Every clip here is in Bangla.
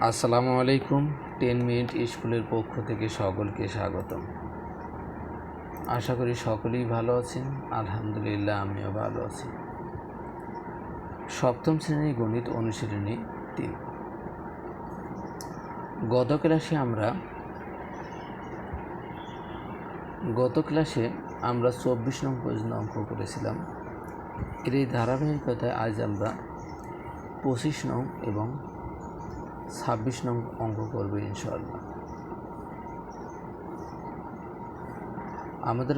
আসসালামু আলাইকুম, টেন মিনিট স্কুলের পক্ষ থেকে সকলকে স্বাগতম। আশা করি সকলেই ভালো আছেন, আলহামদুলিল্লাহ আমিও ভালো আছি। সপ্তম শ্রেণির গণিত অনুশীলনী তিন। গত ক্লাসে আমরা, গত ক্লাসে আমরা চব্বিশ নং পর্যন্ত অঙ্ক করেছিলাম। এর এই ধারাবাহিকতায় আজ আমরা পঁচিশ নং এবং ছাব্বিশ নং অঙ্ক করবে ইনশাআল্লাহ। আমাদের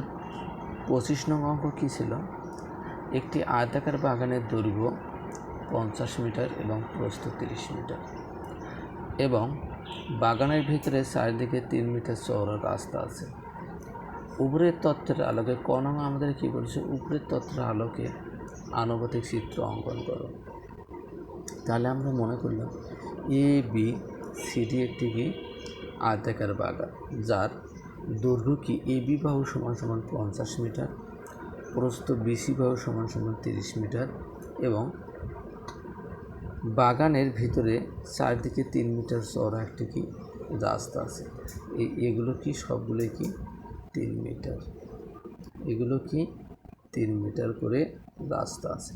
পঁচিশ নং অঙ্ক কী ছিল? একটি আয়তাকার বাগানের দৈর্ঘ্য পঞ্চাশ মিটার এবং প্রস্থ তিরিশ মিটার এবং বাগানের ভিতরে চারিদিকে তিন মিটার চওড়া রাস্তা আছে। উপরের তত্ত্বের আলোকে ক নং আমাদের কী বলছে? উপরের তত্ত্বের আলোকে আনুপাতিক চিত্র অঙ্কন করো। তাহলে আমরা মনে করলাম এ, বি সিডি একটি কি আয়তাকার বাগান, যার দৈর্ঘ্য কি? এ, বি বাহু সমান সমান পঞ্চাশ মিটার, প্রস্থ বিসি বাহু সমান সমান তিরিশ মিটার এবং বাগানের ভিতরে চারদিকে তিন মিটার চওড়া একটি কি? রাস্তা আছে। এই এগুলো কি? সবগুলো কি? তিন মিটার। এগুলো কি? তিন মিটার করে রাস্তা আছে।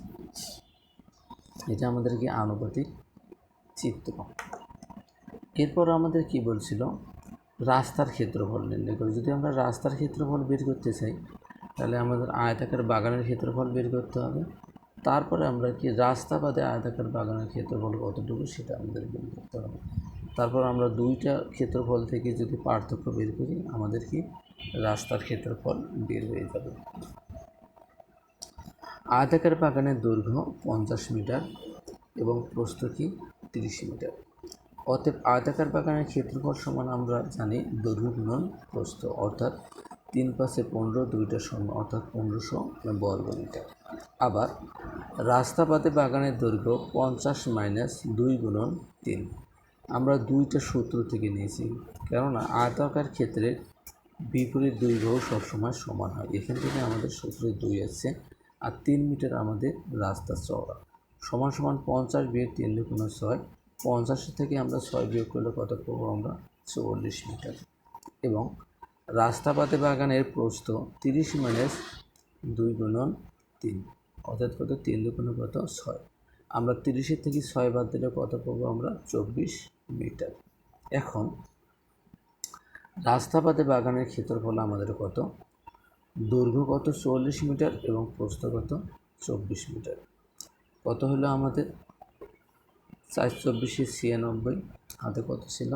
এটা আমাদের কি আনুপাতিক? চিত্র। এরপর আমাদের কি বলছিল? রাস্তার ক্ষেত্রফল নির্ণয় করে। যদি আমরা রাস্তার ক্ষেত্রফল বের করতে চাই, তাহলে আমাদের আয়তাকার বাগানের ক্ষেত্রফল বের করতে হবে। তারপরে আমরা কি রাস্তা বাদে আয়তাকার বাগানের ক্ষেত্রফল কতটুকু সেটা আমাদের বের করতে হবে। তারপর আমরা দুইটা ক্ষেত্রফল থেকে যদি পার্থক্য বের করি, আমাদের কি রাস্তার ক্ষেত্রফল বের হয়ে যাবে। আয়তাকার বাগানের দৈর্ঘ্য পঞ্চাশ মিটার এবং প্রস্থ কি? তিরিশ মিটার। অতএব আয়তাকার বাগানের ক্ষেত্রফল সমান আমরা জানি দৈর্ঘ্য গুণন প্রস্থ, অর্থাৎ তিন পাশে পনেরো, দুইটা শূন্য অর্থাৎ পনেরোশো বর্গ মিটার। আবার রাস্তা পাতে বাগানের দৈর্ঘ্য পঞ্চাশ মাইনাস দুই গুণন তিন। আমরা দুইটা সূত্র থেকে নিয়েছি, কেননা আয়তাকার ক্ষেত্রে বিপরীত বাহু সবসময় সমান হয়। এখান থেকে আমাদের সূত্রে দুই আসছে আর তিন মিটার আমাদের রাস্তা চওড়া। সমান সমান পঞ্চাশ বিয়োগ তিন দুগুণ ছয়। পঞ্চাশ থেকে আমরা ছয় বিয়োগ করলে কত পাবো আমরা? চল্লিশ মিটার। এবং রাস্তাপাতে বাগানের প্রস্থ তিরিশ মাইনাস দুই গুণন তিন, অর্থাৎ কত? তিন দুগুণ কত? ছয়। আমরা তিরিশের থেকে ছয় বাদ দিলে কত পাবো আমরা? চব্বিশ মিটার। এখন রাস্তাপাতে বাগানের ক্ষেত্রফল আমাদের কত? দৈর্ঘ্য কত? চল্লিশ মিটার এবং প্রস্থ কত? চব্বিশ মিটার। কত হলো আমাদের? চার চব্বিশে ছিয়ানব্বই, হাতে কত ছিল?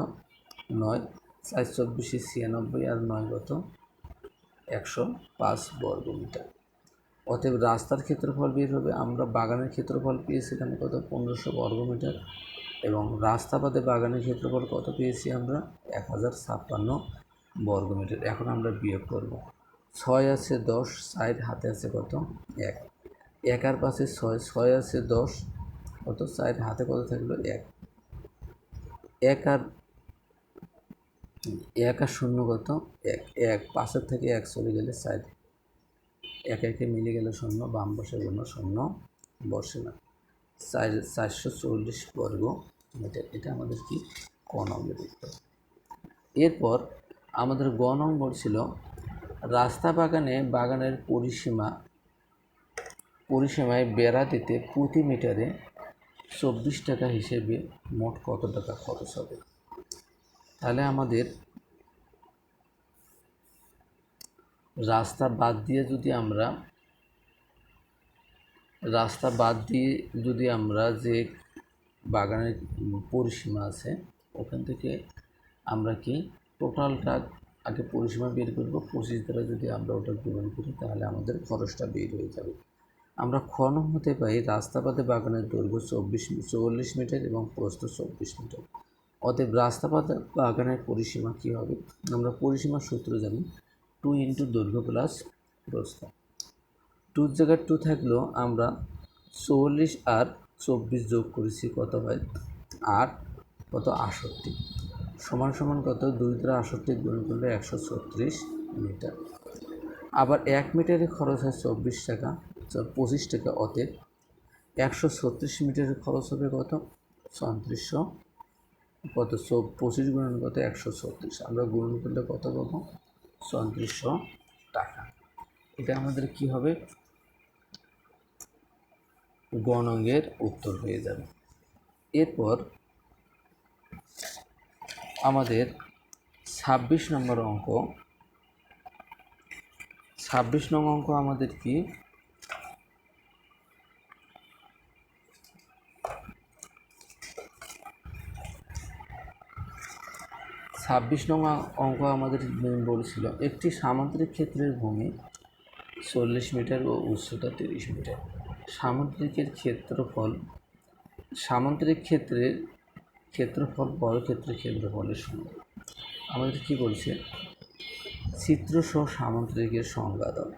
নয়। চার চব্বিশে ছিয়ানব্বই আর নয় কত? একশো পাঁচ বর্গ মিটার অতএব রাস্তার ক্ষেত্রফল বের হবে। আমরা বাগানের ক্ষেত্রফল পেয়েছিলাম কত? পনেরোশো বর্গ মিটার এবং রাস্তা বাদে বাগানের ক্ষেত্রফল কত পেয়েছি আমরা? এক হাজার ছাপ্পান্ন বর্গ মিটার এখন আমরা বিয়োগ করব। ছয় আছে দশ সাইড হাতে আছে কত? এক। এক আর পাশে ছয় ছয় আছে দশ কত সাইড হাতে কত থাকল এক। এক আর এক আর শূন্য কত? এক এক। পাশের থেকে এক চলে গেলে সাইড এক একে মিলে গেলে শূন্য, বাম বসে জন্য শূন্য বসে না। চার, চারশো চল্লিশ বর্গ মিটার। এটা আমাদের কি? ক নম্বর এরপর আমাদের গ নম্বর ছিল, রাস্তা বাগানে বাগানের পরিসীমা পরিসীমায় বেড়া দিতে প্রতি মিটারে চব্বিশ টাকা হিসেবে মোট কত টাকা খরচ হবে? তাহলে আমাদের রাস্তা বাদ দিয়ে যদি আমরা, রাস্তা বাদ দিয়ে যদি আমরা যে বাগানের পরিসীমা আছে, ওখান থেকে আমরা কি টোটালটা আগে পরিসীমা বের করব? পঁচিশ দ্বারা যদি আমরা ওটা পূরণ করি, তাহলে আমাদের খরচটা বের হয়ে যাবে। আমরা খন হতে পাই রাস্তাপাতে বাগানের দৈর্ঘ্য চব্বিশ চল্লিশ মিটার এবং প্রস্থ চব্বিশ মিটার। অতএব রাস্তাপাতে বাগানের পরিসীমা কী হবে? আমরা পরিসীমার সূত্র জানি, টু ইন্টু দৈর্ঘ্য প্লাস প্রস্থ। টুর জায়গায় টু থাকলেও আমরা চল্লিশ আর চব্বিশ যোগ করেছি কত হয়? আট, কত আষট্টি। সমান সমান কত? দুই দ্বারা আষট্টি গুণ করলে একশো ছত্রিশ মিটার। আবার এক মিটারে খরচ হয় চব্বিশ টাকা। পঁচিশ টাকা অতএব। একশো ছত্রিশ মিটারের খরচ হবে কত? চৌত্রিশশো কত? পঁচিশ গুণন কত? একশো ছত্রিশ। আমরা গুণন করলে কত পাবো? চৌত্রিশশো টাকা। এটা আমাদের কি হবে? গণঙ্গের উত্তর হয়ে যাবে। এরপর আমাদের ছাব্বিশ নম্বর অঙ্ক। ছাব্বিশ নম্বর অঙ্ক আমাদের কি? ছাব্বিশ নং অঙ্ক আমাদের বলছিল একটি সামুদ্রিক ক্ষেত্রের ভূমি চল্লিশ মিটার ও উচ্চতা তিরিশ মিটার। সামুদ্রিকের ক্ষেত্রফল, সামুদ্রিক ক্ষেত্রের ক্ষেত্রফল বর্গক্ষেত্রের ক্ষেত্রফলের সঙ্গে আমাদের কি বলছে? চিত্রসহ সামুদ্রিকের সংজ্ঞা দাও।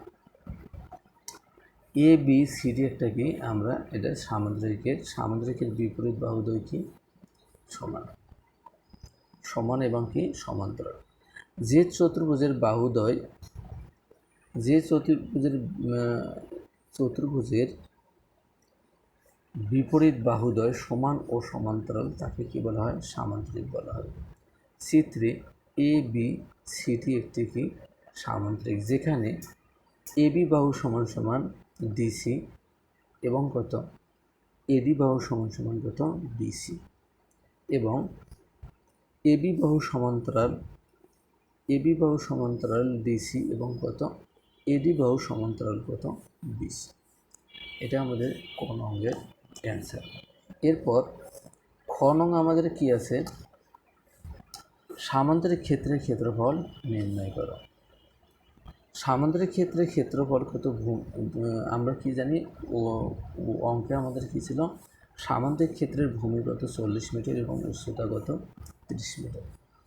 এ বি সিডি একটা কি? আমরা এটা সামুদ্রিকের সামুদ্রিকের বিপরীত বাহুদ্বয় কি সমান। সমান এবং কি সমান্তরাল। যে চতুর্ভুজের বাহুদ্বয় যে চতুর্ভুজের চতুর্ভুজের বিপরীত বাহুদ্বয় সমান ও সমান্তরাল তাকে কি বলা হয়? সামান্তরিক বলা হয়। চিত্রে এ, বি সিটি একটি কি সামান্তরিক, যেখানে এ, বি বাহু সমান সমান ডিসি এবং কত? এডি বাহু সমান সমান কত? বিসি এবং এবি বাহু সমান্তরাল এবি বাহু সমান্তরাল ডিসি এবং কত? এডি বাহু সমান্তরাল কত? বিসি এটা আমাদের ক অঙ্গের অ্যান্সার এরপর খ আমাদের কি আছে? সামান্তরিক ক্ষেত্রের ক্ষেত্রফল নির্ণয় করো। সামান্তরিক ক্ষেত্রে ক্ষেত্রফল কত আমরা কি জানি? ও অঙ্কে আমাদের কি ছিল? সামান্তরিক ক্ষেত্রের ভূমিগত চল্লিশ মিটার এবং উচ্চতাগত তিরিশ মিটার।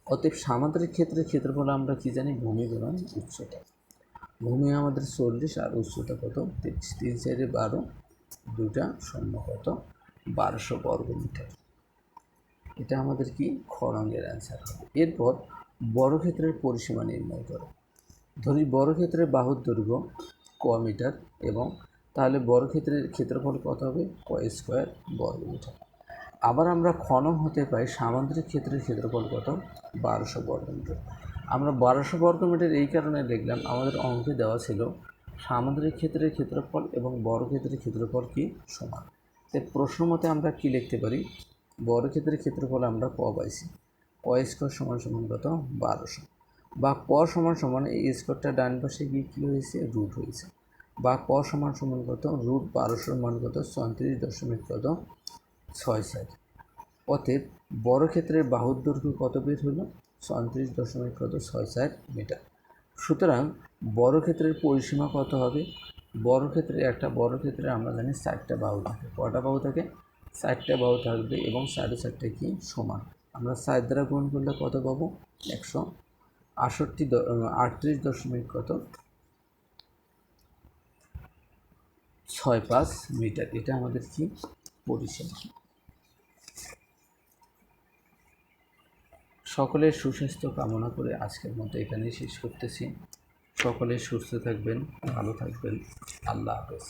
অতএব সামান্তরিক ক্ষেত্রের ক্ষেত্রফল আমরা কি জানি? ভূমি গুণন উচ্চতা। ভূমি আমাদের চল্লিশ আর উচ্চতা কত? তিরিশ। তিন চারে বারো দুটা শূন্য কত? বারোশো বর্গ মিটার। এটা আমাদের কি? খ রঙের অ্যান্সার হবে। এরপর বড় ক্ষেত্রের পরিসীমা নির্ণয় করো। ধরি বড় ক্ষেত্রের বাহুর দৈর্ঘ্য ক মিটার এবং তাহলে বড় ক্ষেত্রের ক্ষেত্রফল কত হবে? ক স্কোয়ার বর্গ মিটার। আবার আমরা খনন হতে পাই সামান্তরিক ক্ষেত্রের ক্ষেত্রফল কত? বারোশো বর্গ মিটার। আমরা বারোশো বর্গ মিটার এই কারণে দেখলাম আমাদের অঙ্কে দেওয়া ছিল সামান্তরিক ক্ষেত্রের ক্ষেত্রফল এবং বড় ক্ষেত্রের ক্ষেত্রফল কি? সমান। তাই প্রশ্ন মতে আমরা কি লিখতে পারি? বড় ক্ষেত্রের ক্ষেত্রফল আমরা ক পাইছি। ক স্কোয়ার সমান সমান কত? বারোশো। বা ক সমান সমান এই স্কোয়ারটা ডান পাশে গিয়ে কী হয়েছে? রুট হয়েছে। বা ক সমান সমান কত? রুট বারোশোর মান কত? চৌত্রিশ দশমিক কত? ছয় সাত। অতএব বড় ক্ষেত্রের বাহুর দৈর্ঘ্য কত বের হলো? চৌত্রিশ দশমিক কত? ছয় চার মিটার। সুতরাং বড় ক্ষেত্রের পরিসীমা কত হবে? বড় ক্ষেত্রে একটা বড় ক্ষেত্রে আমরা জানি চারটা বাহু থাকে। কটা বাহু থাকে? চারটা বাহু থাকবে এবং সাড়ে চারটে কি? সমান। আমরা চার দ্বারা গুণ করলে কত পাবো? একশো আটষট্টি আটত্রিশ দশমিক কত? ছয় পাঁচ মিটার, এটা আমাদের কি পরিষেবা সকলের সুস্বাস্থ্য কামনা করে আজকের মতো এখানেই শেষ করতেছি। সকলে সুস্থ থাকবেন, ভালো থাকবেন। আল্লাহ হাফেজ।